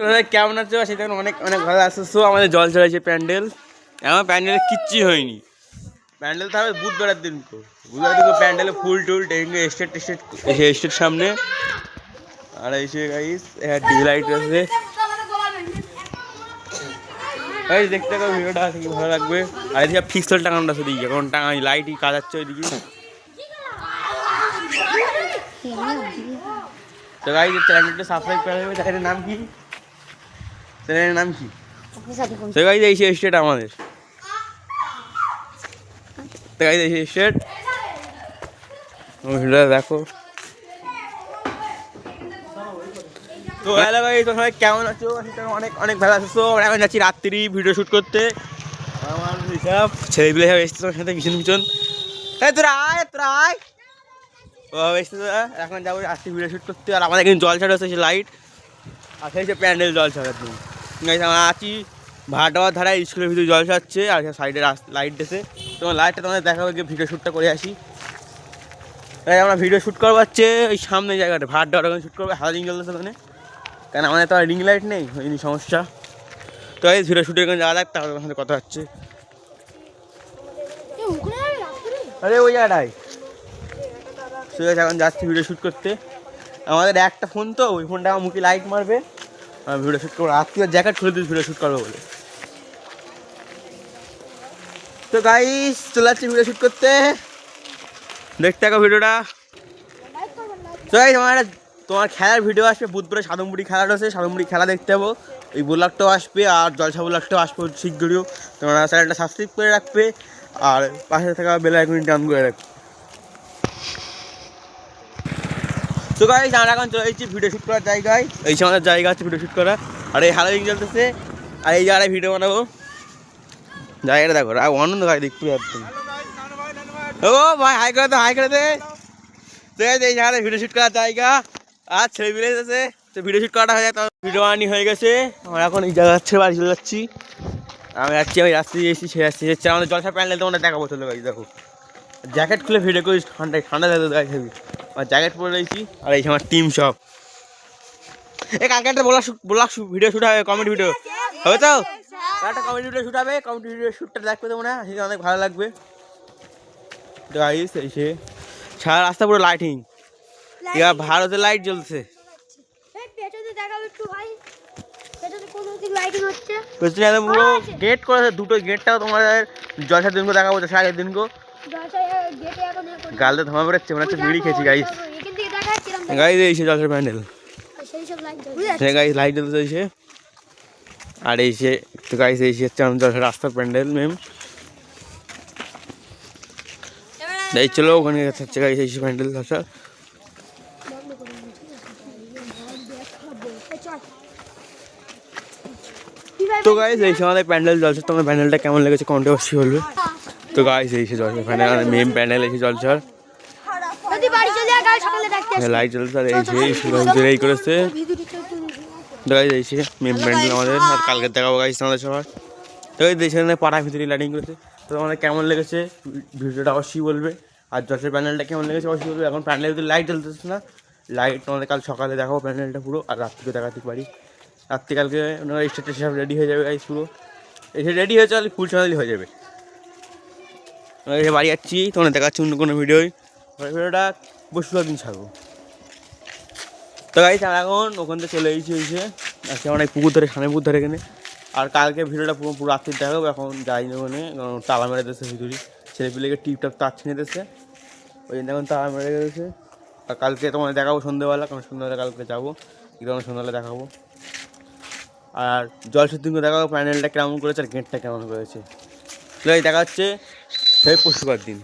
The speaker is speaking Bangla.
তোরা কেমন আছো? সেটা অনেক অনেক ভালো আসছো আমাদের জল চড়াইছে প্যান্ডেল। আমার প্যান্ডেলে কিচ্ছু হয়নি। প্যান্ডেল তো হবে বুধবারের দিন তো বুধবার দিন প্যান্ডেলে ফুল টুল টেঙ্গে স্টেট টেস্টেট এসে স্টেট সামনে। আর এসে গাইস ডিলাইট আছে। গাইস দেখতে থাকো ভিডিওটা করি ভালো লাগবে। আর এদিকে ফিক্সল টাঙানোটা আছে, দিকে। কারণ টাঙাই লাইটই কাজাচ্ছে ওইদিকে। তো গাইস চ্যানেলটা সাবস্ক্রাইব করে দেবে চ্যানেলের নাম কি? চ্যানেলের নাম কি? তো গাইস এই স্টেট আমাদের। তো গাইস এই স্টেট ভিডিওটা দেখো। তো হ্যালো গাইস তোমরা কেমন আছো? অনেক অনেক ভালো আছো। আমরা এখন যাচ্ছি রাত্রি ভিডিও শুট করতে। আমার হিসাব ছেলেপিলে সব এসছে তোমার সাথে পিছন পিছন। এই তোরা আয় তোরা আয়। ও এসছে তোরা। এখন যাব রাত্রি ভিডিও শুট করতে। আর আমাদের এখানে জল ছাড়া হচ্ছে লাইট আর সেই প্যান্ডেল জল ছাড়ার জন্য। আমরা আছি ভাটাওয়ার ধারায় স্কুলের ভিতরে জল ছাড়ছে আর সাইডে লাইট দিয়েছে। তোমার লাইটটা তোমাদের দেখাবো গিয়ে ভিডিও শ্যুটটা করে আসি। তাই আমরা ভিডিও শ্যুট করব হচ্ছে ওই সামনে জায়গাটা ভাট দেওয়ার ওখানে শ্যুট করব হাজার জ্বলতেছে ওখানে। কারণ আমাদের তো আর রিং লাইট নেই ওই জন্য সমস্যা। তো এই ভিডিও শ্যুটের ওখানে যাওয়া যাক তাহলে ওখানে কথা হচ্ছে। আরে ওই জায়গাটায়। ঠিক আছে এখন যাচ্ছি ভিডিও শ্যুট করতে। আমাদের একটা ফোন তো ওই ফোনটা আমার মুখে লাইট মারবে। ভিডিও শ্যুট করব। আত্মীয় জ্যাকেট খুলে দিস ভিডিও শ্যুট করব বলে? তো গাইস চলে যাচ্ছি ভিডিও শ্যুট করতে। দেখতে থাকো ভিডিওটা তো আমার একটা তোমার খেলার ভিডিও আসবে, বুধবারে সাদমপুরি খেলা রয়েছে সাদমপুরি খেলা দেখতে যাব ওই ব্লগটাও আসবে, আর জলসা ব্লগটাও আসবে শীঘ্রই। তোমরা চ্যানেলটা সাবস্ক্রাইব করে রাখবে, আর পাশে থাকা বেল আইকনটি ডাউন করে রাখবে। তো গাইস আমরা এখন চলে এসেছি ভিডিও শ্যুট করার জায়গায়। এই সময় আমাদের জায়গা আছে ভিডিও শ্যুট করা। আর এই হ্যালোইং চলতেছে। আর এই জায়গায় ভিডিও বানাবো। জায়গাটা দেখো, আর অনন্দ ভাই দেখতে একদম ও ভাই হাই করে দে হাই করে দে। এই জায়গায় ভিডিও শ্যুট করার জায়গা। আর ছেলে মিলে এসেছে। তো ভিডিও শ্যুট করাটা হয়ে যায় ভিডিও আনি হয়ে গেছে। আমরা এখন এই জায়গা ছেড়ে বাড়ি চলে যাচ্ছি। আমি যাচ্ছি, আমি রাস্তায় এসেছি ছেড়ে আসছি যাচ্ছি। আমাদের জলসা প্যান্ডেল তোমাদের দেখাবো, চলে গাড়ি দেখো। জ্যাকেট খুলে ভিডিও করিস ঠান্ডায় ঠান্ডা লাগে গাড়ি আর জ্যাকেট পরে রয়েছি আর এই আমার টিম সব এই কালকে একটা ব্লগ ব্লগ ভিডিও শুট হবে কমেডি ভিডিও হবে তো? একটা কমেডি ভিডিও শুট হবে কমেডি ভিডিও শ্যুটটা দেখবে তো মনে হয় সেটা অনেক ভালো লাগবে। গাইস এসে সারা রাস্তা পুরো লাইটিং এবার ভারতে লাইট জ্বলছে। পেছনে দেখাবো একটু ভাই। পেছনে কোন দিক লাইটিং হচ্ছে? পেছনে একদম পুরো গেট করেছে দুটো গেটটাও তোমাদের জলসার দিনকে দেখাবো জলসা আগের দিনকে গালতে ধমা বেরোচ্ছে মনে হচ্ছে বিড়ি খেয়েছি গাইস গাইস এসে জলসার প্যান্ডেল। জ্বলছে গাইস লাইট জ্বলতে এসে আর এই সে তো গাইস এই সে হচ্ছে রাস্তার প্যান্ডেল মেম এই চলো ওখানে হচ্ছে গাইস এই প্যান্ডেল জলসা তো গাইস এই সময় প্যান্ডেল জলসা তোমার প্যান্ডেলটা কেমন লেগেছে কমেন্টে অবশ্যই বলবে। তো গাইস এই সে জলসা প্যান্ডেল মেম প্যান্ডেল এসে আসি লাইট জ্বলছে আর এই যে সুরজ এই করেছে। একটু দেখা যাইছে মেম প্যান্ডেল আমাদের আর কালকে দেখাবো গাইস আমাদের সবার। তো এই দেশের পাড়ার ভিতরে লাইটিং করেছে। তো আমাদের কেমন লেগেছে? ভিডিওটা অবশ্যই বলবে। আর জসের প্যান্ডেলটা কেমন লেগেছে অবশ্যই বলবে। এখন প্যান্ডেলের ভিতরে লাইট জ্বলতেছে না। লাইট আমাদের কাল সকালে দেখাবো প্যান্ডেলটা পুরো আর রাত্রিকে দেখাতে পারি। রাত্রিকালকে ওনারা স্টেটে সব রেডি হয়ে যাবে গাইস পুরো। এসে রেডি হয়ে চলে ফুল সোনালি হয়ে যাবে। এসে বাড়ি যাচ্ছি তোমরা দেখাচ্ছি অন্য কোনো ভিডিওই। ভিডিওটা বসুর দিন ছাড়বো। তো গাইস আমরা এখন ওখান থেকে চলে এসেছি এসে আজকে আমরা এই পুকুর ধরে, সামনে পুকুর ধরে এখানে। আর কালকে ভিডিওটা পুরো পুরো রাত্রি দেখাবো, এখন যাই ওখানে তালা মেরে দিয়েছে ভিতরে। ছেলেপিলেকে টিপটপ তার ছিঁড়ে দিয়েছে। ওই জন্য এখন তালা মেরে দিয়েছে। আর কালকে তোমাদের দেখাবো সন্ধ্যেবেলা, কারণ সন্ধ্যেবেলা কালকে যাব। তখন সন্ধ্যাবেলা দেখাবো। আর জল সত্যিকে দেখাবো প্যানেলটা কেমন করেছে আর গেটটা কেমন করেছে। দেখা হচ্ছে সেই পশুবার দিন।